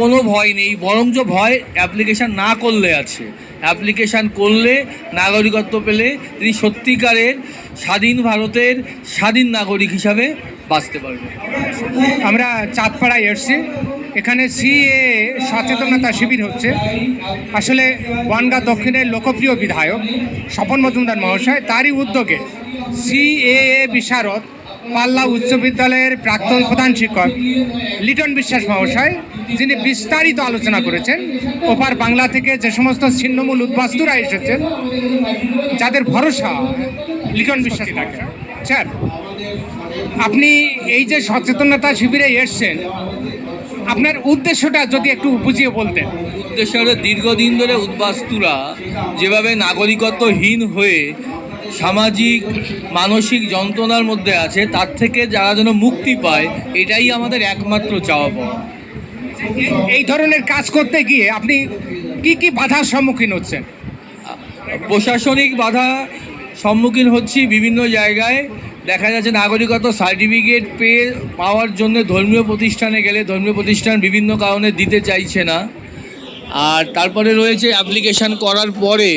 কোনো ভয় নেই, বরঞ্চ ভয় অ্যাপ্লিকেশান না করলে আছে। অ্যাপ্লিকেশান করলে নাগরিকত্ব পেলে তিনি সত্যিকারের স্বাধীন ভারতের স্বাধীন নাগরিক হিসাবে বাঁচতে পারবেন আমরা চাঁদপাড়ায় এসছি। এখানে সিএ সচেতনতা শিবির হচ্ছে। আসলে বনগা দক্ষিণের লোকপ্রিয় বিধায়ক স্বপন মজুমদার মহাশয়, তারই উদ্যোগে সিএএ বিশারদ, পাল্লা উচ্চ বিদ্যালয়ের প্রাক্তন প্রধান শিক্ষক লিটন বিশ্বাস মহাশয় যিনি বিস্তারিত আলোচনা করেছেন, ওপার বাংলা থেকে যে সমস্ত ছিন্নমূল উদ্বাস্তুরা এসেছেন, যাদের ভরসা, লিটন বিশ্বাস থাকে। স্যার, আপনি এই যে সচেতনতা শিবিরে এসছেন, আপনার উদ্দেশ্যটা যদি একটু বুঝিয়ে বলতেন। উদ্দেশ্য হলো দীর্ঘদিন ধরে উদ্বাস্তুরা যেভাবে নাগরিকত্বহীন হয়ে সামাজিক, মানসিক যন্ত্রণার মধ্যে আছে, তার থেকে যারা যেন মুক্তি পায়, এটাই আমাদের একমাত্র চাওয়া পাওয়া এই ধরনের কাজ করতে গিয়ে আপনি কি কি বাধার সম্মুখীন হচ্ছেন? প্রশাসনিক বাধা সম্মুখীন হচ্ছি বিভিন্ন জায়গায়। দেখা যাচ্ছে নাগরিকত্ব সার্টিফিকেট পেয়ে পাওয়ার জন্য ধর্মীয় প্রতিষ্ঠানে গেলে ধর্মীয় প্রতিষ্ঠান বিভিন্ন কারণে দিতে চাইছে না। আর তারপরে রয়েছে অ্যাপ্লিকেশান করার পরে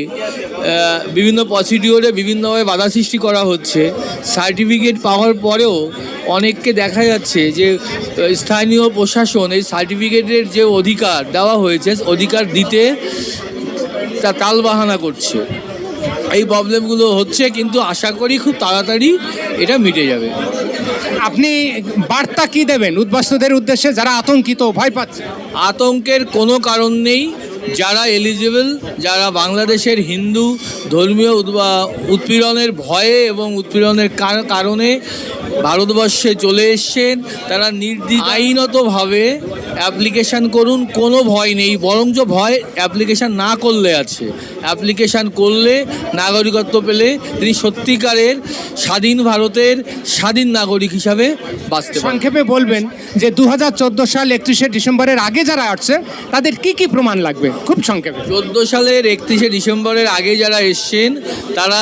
বিভিন্ন প্রসিডিওরে বিভিন্নভাবে বাধা সৃষ্টি করা হচ্ছে। সার্টিফিকেট পাওয়ার পরেও অনেককে দেখা যাচ্ছে যে স্থানীয় প্রশাসন এই সার্টিফিকেটের যে অধিকার দেওয়া হয়েছে অধিকার দিতে তা তালবাহানা করছে। এই প্রবলেমগুলো হচ্ছে কিন্তু আশা করি খুব তাড়াতাড়ি এটা মিটে যাবে। আপনি বার্তা কি দেবেন উদ্বাস্তুদের উদ্দেশ্যে যারা আতঙ্কিত ভয় পাচ্ছে? আতঙ্কের কোনো কারণ নেই। যারা এলিজিবল যারা বাংলাদেশের হিন্দু ধর্মীয় উৎপীড়নের ভয়ে এবং উৎপীড়নের কারণে ভারতবর্ষে চলে এসছেন, তারা নির্দি আইনতভাবে অ্যাপ্লিকেশান করুন কোনো ভয় নেই বরঞ্চ ভয় অ্যাপ্লিকেশান না করলে আছে। অ্যাপ্লিকেশান করলে নাগরিকত্ব পেলে তিনি সত্যিকারের স্বাধীন ভারতের স্বাধীন নাগরিক হিসাবে বাঁচতে সংক্ষেপে বলবেন যে দু হাজার চোদ্দ সাল একত্রিশে ডিসেম্বরের আগে যারা আসছে তাদের কি কি প্রমাণ লাগবে? খুব সংক্ষেপে। চোদ্দ সালের একত্রিশে ডিসেম্বরের আগে যারা এসছেন তারা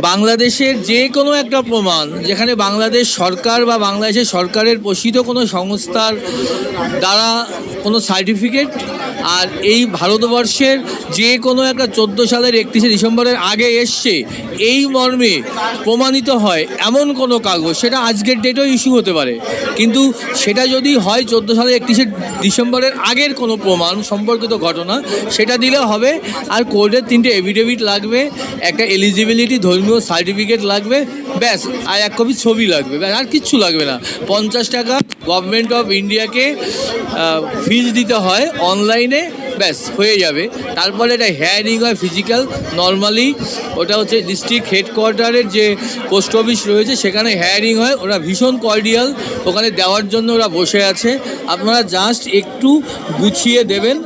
বাংলাদেশের যে কোনো একটা প্রমাণ, যেখানে বাংলাদেশ সরকার বা বাংলাদেশের সরকারের পোষিত কোনো সংস্থার দ্বারা কোনো সার্টিফিকেট, আর এই ভারতবর্ষের যে কোনো একটা চোদ্দ সালের একত্রিশে ডিসেম্বরের আগে এসছে, এই মর্মে প্রমাণিত হয় এমন কোনো কাগজ, সেটা আজকের ডেটেও ইস্যু হতে পারে। কিন্তু সেটা যদি হয় চোদ্দ সালের একত্রিশে ডিসেম্বরের আগের কোনো প্রমাণ, সম্পর্কিত ঘটনা, সেটা দিলে হবে। আর কোর্টের তিনটে এভিডেভিট লাগবে, একটা এলিজিবিলিটি ধর্মীয় সার্টিফিকেট লাগবে, ব্যাস, আর এক কপি ছবি লাগবে, ব্যাস, আর কিচ্ছু লাগবে না। পঞ্চাশ টাকা গভর্নমেন্ট অফ ইন্ডিয়াকে ফিজ দিতে হয় অনলাইনে ব্যাস, হয়ে যাবে। তারপরে এটা হেয়ারিং হয় ফিজিক্যাল নর্মালি ওটা হচ্ছে ডিস্ট্রিক্ট হেডকোয়ার্টারের যে পোস্ট অফিস রয়েছে, সেখানে হেয়ারিং হয়। ওরা ভীষণ কর্ডিয়াল ওখানে দেওয়ার জন্য ওরা বসে আছে। আপনারা জাস্ট একটু গুছিয়ে দেবেন।